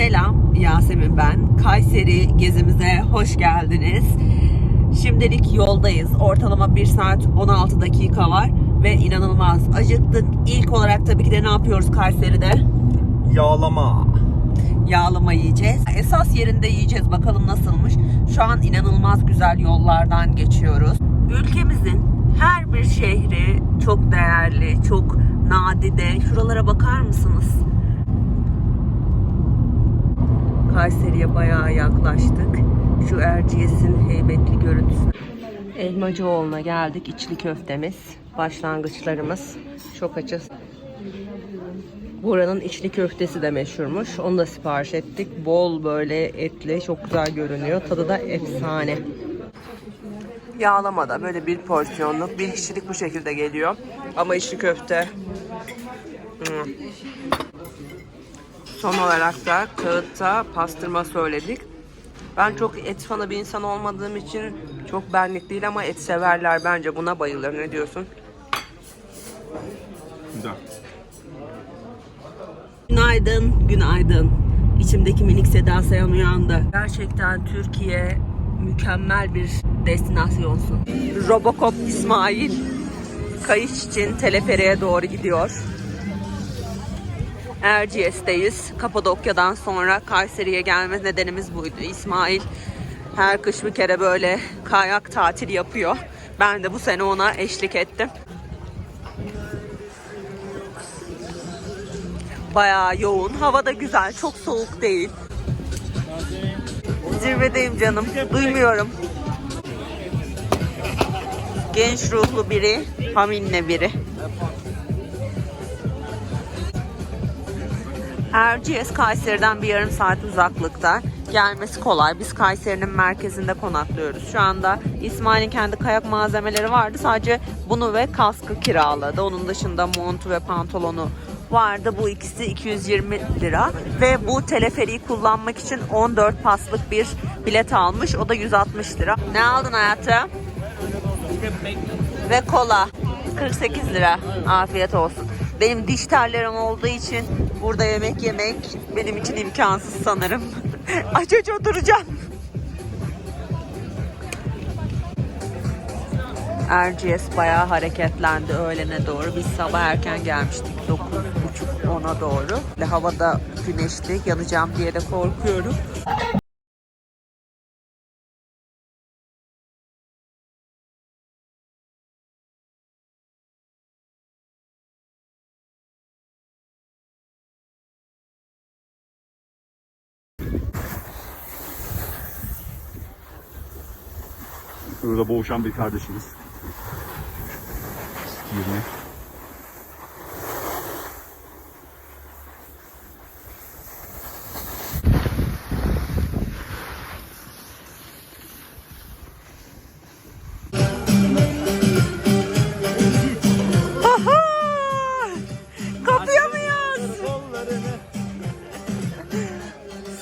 Selam Yasemin ben. Kayseri gezimize hoş geldiniz. Şimdilik yoldayız. Ortalama 1 saat 16 dakika var ve inanılmaz acıktık. İlk olarak tabii ki de ne yapıyoruz Kayseri'de? Yağlama. Yağlama yiyeceğiz. Esas yerinde yiyeceğiz. Bakalım nasılmış. Şu an inanılmaz güzel yollardan geçiyoruz. Ülkemizin her bir şehri çok değerli, çok nadide. Şuralara bakar mısınız? Kayseri'ye bayağı yaklaştık. Şu Erciyes'in heybetli görüntüsü. Elmacıoğlu'na geldik. İçli köftemiz, başlangıçlarımız. Çok açız. Buranın içli köftesi de meşhurmuş. Onu da sipariş ettik. Bol böyle etli, çok güzel görünüyor. Tadı da efsane. Yağlamada böyle bir porsiyonluk, bir kişilik bu şekilde geliyor. Ama içli köfte. hmm. Son olarak da kağıtta pastırma söyledik. Ben çok et fanı bir insan olmadığım için çok benlik değil ama et severler bence buna bayılır. Ne diyorsun? Güzel. Günaydın, günaydın. İçimdeki minik Seda Sayan uyandı. Gerçekten Türkiye mükemmel bir destinasyonsun. Robocop İsmail kayış için teleferiğe doğru gidiyor. Erciyes'teyiz. Kapadokya'dan sonra Kayseri'ye gelme nedenimiz buydu. İsmail her kış bir kere böyle kayak tatili yapıyor. Ben de bu sene ona eşlik ettim. Bayağı yoğun. Hava da güzel. Çok soğuk değil. Zirvedeyim canım. Duymuyorum. Genç ruhlu biri, haminle biri. Erciyes Kayseri'den bir yarım saat uzaklıkta. Gelmesi kolay. Biz Kayseri'nin merkezinde konaklıyoruz. Şu anda İsmail'in kendi kayak malzemeleri vardı. Sadece bunu ve kaskı kiraladı. Onun dışında montu ve pantolonu vardı. Bu ikisi 220 lira. Ve bu teleferiği kullanmak için 14 paslık bir bilet almış. O da 160 lira. Ne aldın hayatım? Ve kola. 48 lira. Afiyet olsun. Benim diş tellerim olduğu için burada yemek yemek benim için imkansız sanırım. aç aç oturacağım. Erciyes bayağı hareketlendi öğlene doğru. Biz sabah erken gelmiştik 9.30-10'a doğru. Ve havada güneşli yanacağım diye de korkuyorum. Burada boğuşan bir kardeşimiz. 20.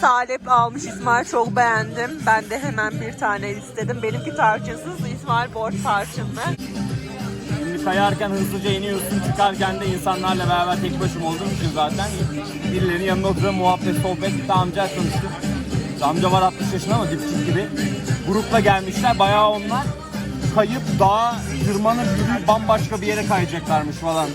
Salep almış İsmail çok beğendim. Ben de hemen bir tane istedim. Benimki tarçınsız, İsmail borç tarçınlı. Şimdi kayarken hızlıca iniyorsun, çıkarken de insanlarla beraber tek başıma olduğum için zaten birilerinin yanında oturuyor, muhabbet, sohbet, bir amca. İşte amca var 60 yaşında ama dipçik gibi. Grupla gelmişler, bayağı onlar kayıp dağa tırmanıp bambaşka bir yere kayacaklarmış falan.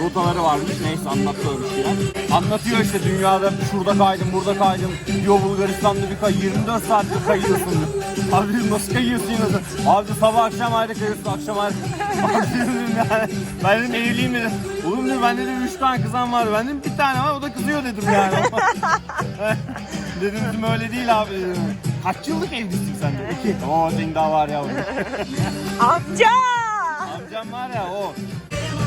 Rotaları varmış, neyse anlattı öyle şeyler. Anlatıyor işte dünyada şurada kaydım, burada kaydım. Diyor Bulgaristan'da bir kay, 24 saatte kayıyorsun. Abi dedim, nasıl kayıyorsun yine? Abi sabah akşam ayrı kayıyorsun, akşam ayrı. Abi dedim yani, ben dedim evliyim dedim. Oğlum dedim ben dedim 3 tane kızım var. Ben dedim bir tane var o da kızıyor dedim yani. dedim dedim öyle değil abi dedim. Kaç yıllık evlisin sen dedi. İki. Oo senin daha var yavrum. Amca! Amcam var ya o.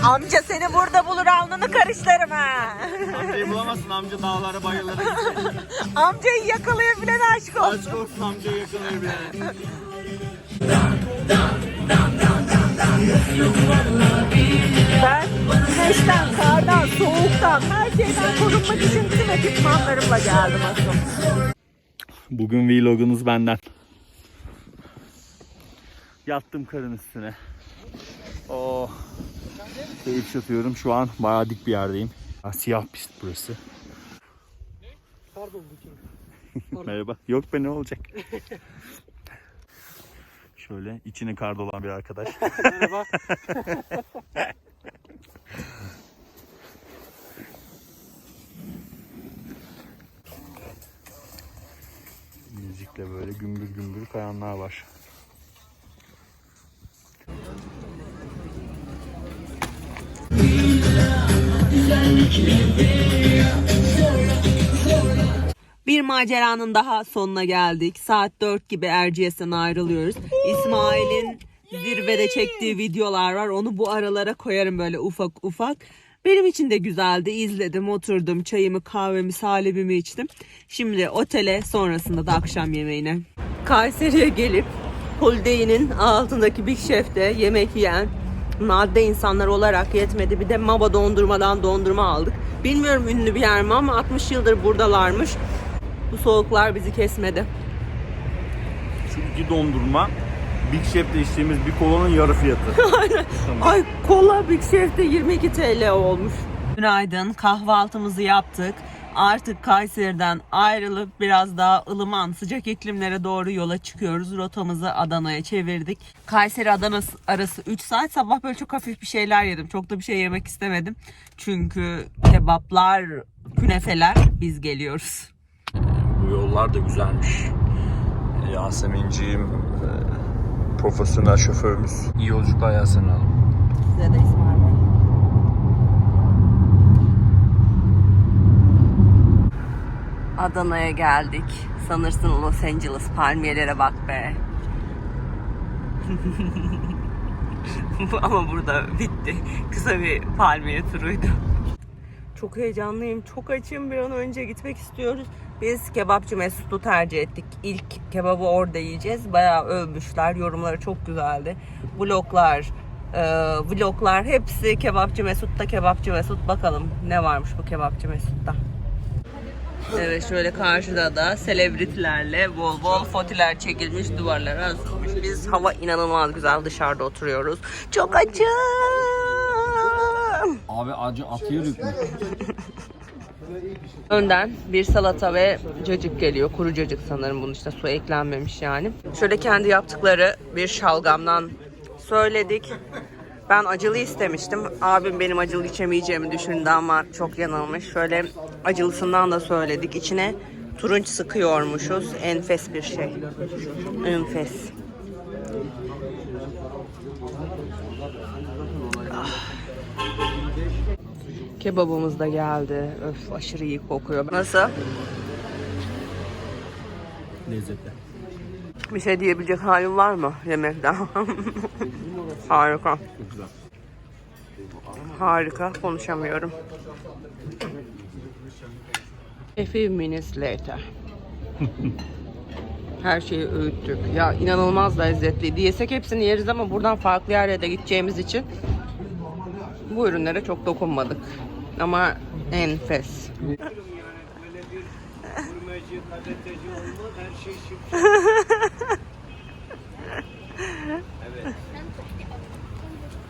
Amca seni burada bulur alnını karışlarım ha. Amcayı bulamazsın amca dağlara bayırlara gidecek. Amcayı yakalayabilen aşk olsun. Aşk olsun amcayı yakalayabilir. Ben güneşten, kardan, soğuktan, her şeyden korunmak için tüm ekipmanlarımla geldim aslında. Bugün vlogunuz benden. Yattım karın üstüne. Keyif yapıyorum. Şu an bayağı dik bir yerdeyim. Ha, Siyah pist burası. Pardon? Merhaba. Yok be ne olacak? Şöyle içini kar dolan bir arkadaş. Merhaba. Müzikle böyle gümbür gümbür kayanlar var. Bir maceranın daha sonuna geldik. Saat 4 gibi Erciyes'ten ayrılıyoruz. İsmail'in zirvede çektiği videolar var. Onu bu aralara koyarım böyle ufak ufak. Benim için de güzeldi. İzledim, oturdum, çayımı, kahvemi, salebimi içtim. Şimdi otele, sonrasında da akşam yemeğine. Kayseri'ye gelip Holiday'nin altındaki Big Chef'te yemek yiyen madde insanlar olarak yetmedi. Bir de Maba dondurmadan dondurma aldık. Bilmiyorum ünlü bir yer mi ama 60 yıldır buradalarmış. Bu soğuklar bizi kesmedi. Şu iki dondurma Big Chef'te içtiğimiz bir kolanın yarı fiyatı. Ay kola Big Chef'te 22 TL olmuş. Günaydın kahvaltımızı yaptık. Artık Kayseri'den ayrılıp biraz daha ılıman sıcak iklimlere doğru yola çıkıyoruz. Rotamızı Adana'ya çevirdik. Kayseri Adana arası 3 saat. Sabah böyle çok hafif bir şeyler yedim. Çok da bir şey yemek istemedim. Çünkü kebaplar, künefeler biz geliyoruz. Bu yollar da güzelmiş. Yasemin'ciğim profesyonel şoförümüz. İyi yolculuklar Yasemin Hanım. Size de İsmail Adana'ya geldik. Sanırsın Los Angeles palmiyelere bak be. Ama burada bitti. Kısa bir palmiye turuydu. Çok heyecanlıyım. Çok açım. Bir an önce gitmek istiyoruz. Biz kebapçı Mesut'u tercih ettik. İlk kebabı orada yiyeceğiz. Bayağı övmüşler. Yorumları çok güzeldi. Vloglar, e, vloglar hepsi kebapçı Mesut'ta kebapçı Mesut. Bakalım ne varmış bu kebapçı Mesut'ta. Evet şöyle karşıda da selebritilerle bol bol fotiler çekilmiş duvarlara asılmış. Biz hava inanılmaz güzel dışarıda oturuyoruz. Çok açım. Abi acı atıyor mü? Önden bir salata ve cacık geliyor. Kuru cacık sanırım bunun işte su eklenmemiş yani. Şöyle kendi yaptıkları bir şalgamdan söyledik. Ben acılı istemiştim. Abim benim acılı içemeyeceğimi düşündü ama çok yanılmış. Şöyle acılısından da söyledik. İçine turunç sıkıyormuşuz. Enfes bir şey. Enfes. Kebabımız da geldi. Öf aşırı iyi kokuyor. Nasıl? Lezzetli. Bir şey diyebilecek halim var mı yemekten? Harika. Çok güzel. Harika. Konuşamıyorum. A few minutes later. Her şeyi öğüttük. Ya inanılmaz lezzetliydi. Yesek hepsini yeriz ama buradan farklı yerlere de gideceğimiz için bu ürünlere çok dokunmadık. Ama enfes.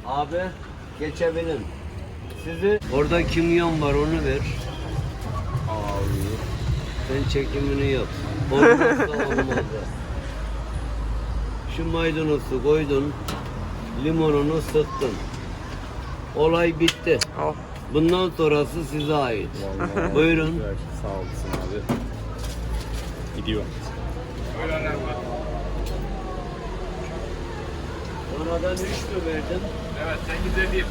Abi geçebilirim. Sizi orada kimyon var onu ver. Abi sen çekimini yap. Olmazsa olmaz. Şu maydanozu koydun. Limonunu sıktın. Olay bitti. Oh. Bundan sonrası size ait. Buyurun. Sağ olasın abi. Gidiyor. Sonradan üç mü verdin? Evet sen güzel bir.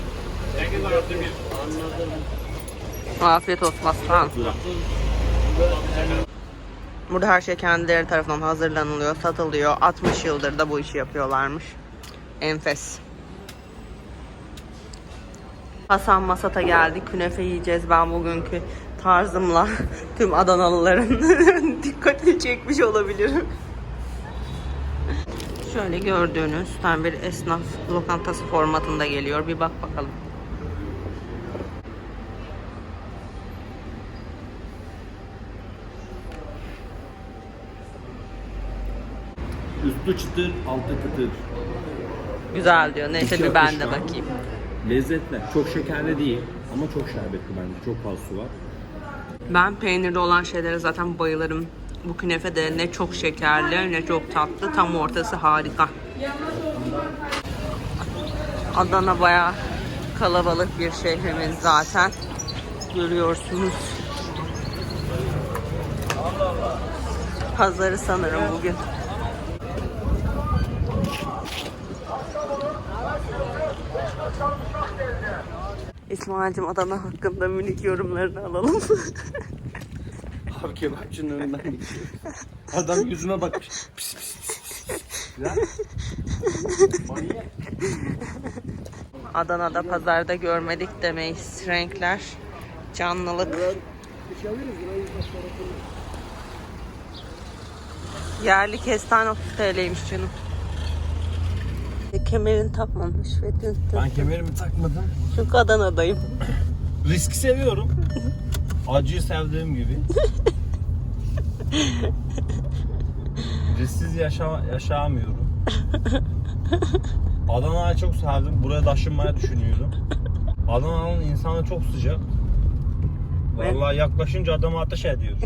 Anladım. Afiyet olsun aslan. Burada her şey kendileri tarafından hazırlanılıyor, satılıyor. 60 yıldır da bu işi yapıyorlarmış. Enfes. Hasan Masat'a geldik. Künefe yiyeceğiz. Ben bugünkü tarzımla tüm Adanalıların dikkatini çekmiş olabilirim. Şöyle gördüğünüz tam bir esnaf lokantası formatında geliyor. Bir bak bakalım. Üstü çıtır, altı kıtır. Güzel diyor. Neyse İçi bir ben de akışkan. bakayım. Lezzetli. Çok şekerli değil ama çok şerbetli bence. Çok fazla su var. Ben peynirli olan şeylere zaten bayılırım. Bu künefe de ne çok şekerli ne çok tatlı. Tam ortası harika. Adana bayağı kalabalık bir şehrimiz zaten. Görüyorsunuz. Pazarı sanırım bugün. İsmail'cim Adana hakkında minik yorumlarını alalım. Abi kebapçının önünden geçiyor. Adam yüzüme bakmış. Pis pis pis pis. Ya. Manyak. Adana'da pazarda görmedik demeyiz. Renkler, canlılık. Yerli kestane 30 TL'ymiş canım. Kemerin takmamış ve dün Ben kemerimi takmadım. Çünkü Adana'dayım. Riski seviyorum. Acıyı sevdiğim gibi. Risksiz yaşa yaşamıyorum. Adana'yı çok sevdim. Buraya taşınmaya düşünüyorum. Adana'nın insanı çok sıcak. Vallahi yaklaşınca adamı ateş ediyor.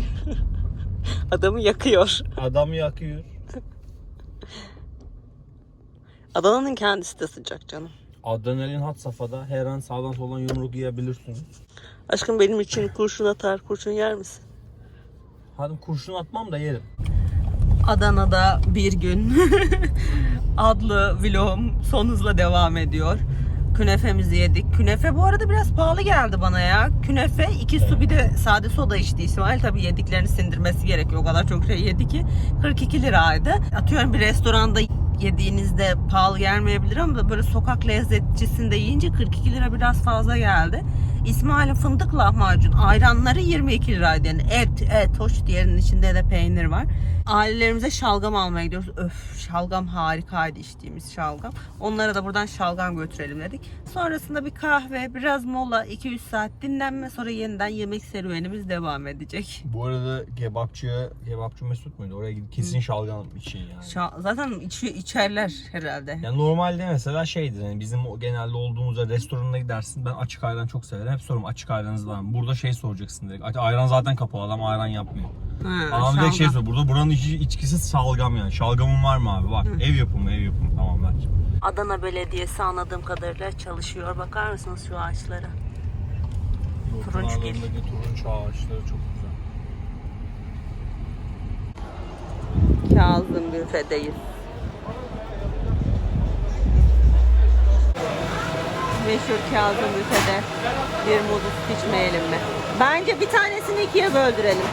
Adamı yakıyor. Adamı yakıyor. Adana'nın kendisi de sıcak canım. Adrenalin hat safhada her an sağdan soldan yumruk yiyebilirsiniz. Aşkım benim için kurşun atar, kurşun yer misin? Hadi kurşun atmam da yerim. Adana'da bir gün adlı vlogum son hızla devam ediyor. Künefemizi yedik. Künefe bu arada biraz pahalı geldi bana ya. Künefe, iki su bir de sade soda içti İsmail. Tabii yediklerini sindirmesi gerekiyor. O kadar çok şey yedi ki. 42 liraydı. Atıyorum bir restoranda yediğinizde pahalı gelmeyebilir ama böyle sokak lezzetçisinde yiyince 42 lira biraz fazla geldi. İsmail'in fındık lahmacun ayranları 22 liraydı. Et, et, hoş diğerinin içinde de peynir var. Ailelerimize şalgam almaya gidiyoruz. Öf şalgam harikaydı içtiğimiz şalgam. Onlara da buradan şalgam götürelim dedik. Sonrasında bir kahve, biraz mola, 2-3 saat dinlenme sonra yeniden yemek serüvenimiz devam edecek. Bu arada kebapçıya, kebapçı Mesut muydu? Oraya gidip kesin şalgam için yani. Şa- zaten içi, içerler herhalde. Yani normalde mesela şeydir hani bizim genelde olduğumuz yer restoranına gidersin. Ben açık ayran çok severim. Hep sorum açık ayranınız var mı? Burada şey soracaksın direkt. "Ay- Ayran zaten kapalı adam ayran yapmıyor. Ha, Adam direkt şey soruyor. Burada buranın içi, içkisi şalgam yani. Şalgamın var mı abi? Var. Ev yapımı ev yapımı. Tamam ver. Adana Belediyesi anladığım kadarıyla çalışıyor. Bakar mısınız şu ağaçlara? Turunçgil. turunç ağaçları çok güzel. Kazım büfedeyiz. Meşhur Kazım büfede bir muzlu içmeyelim mi? Bence bir tanesini ikiye böldürelim.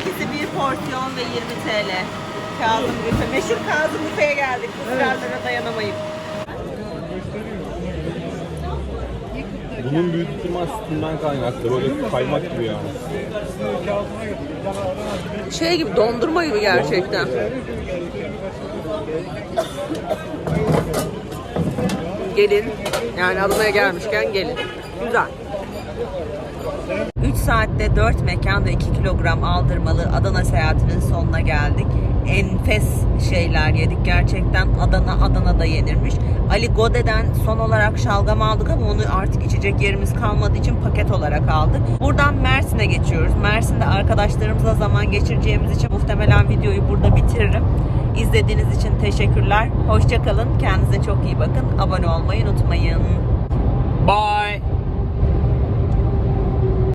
İkisi bir porsiyon ve 20 TL. Kazım büfe. Meşhur Kazım büfeye geldik. Bu sıralara dayanamayıp. Bunun büyük ihtimal sütünden kaynaklı. Böyle kaymak gibi yani. Şey gibi dondurma gibi gerçekten. Gelin. Yani Adana'ya gelmişken gelin. Güzel. 3 saatte 4 mekanda 2 kilogram aldırmalı Adana seyahatinin sonuna geldik. Enfes şeyler yedik gerçekten. Adana Adana'da yenirmiş. Ali Gode'den son olarak şalgam aldık ama onu artık içecek yerimiz kalmadığı için paket olarak aldık. Buradan Mersin'e geçiyoruz. Mersin'de arkadaşlarımızla zaman geçireceğimiz için muhtemelen videoyu burada bitiririm. İzlediğiniz için teşekkürler. Hoşçakalın. Kendinize çok iyi bakın. Abone olmayı unutmayın. Bye.